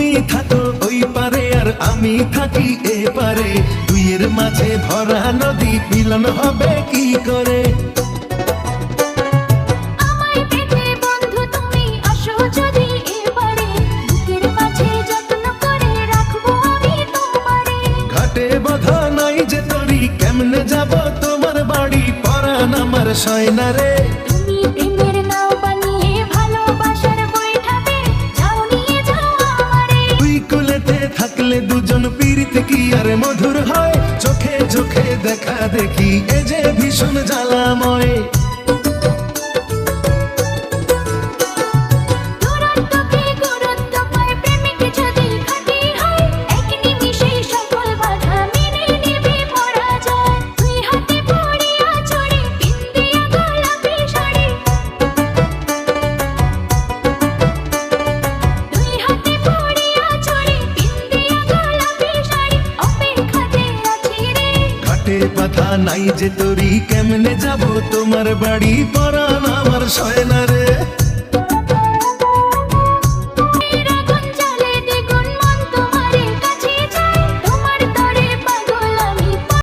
তুমি থাকো ওই পারে আর আমি থাকি এ পারে। দুইয়ের মাঝে ভরা নদী মিলন হবে কি করে? কেমনে যাব তোমার বাড়ি? পরান আমার সয়না রে। থাকলে দুজন পীড়িতে কি আর মধুর হয়? চোখে চোখে দেখা দেখি, এ যে ভীষণ জ্বালাময়। ঘাটে বাধা নাই যে তোরি কেমনে যাব? তোমার বাড়ি পরান আমার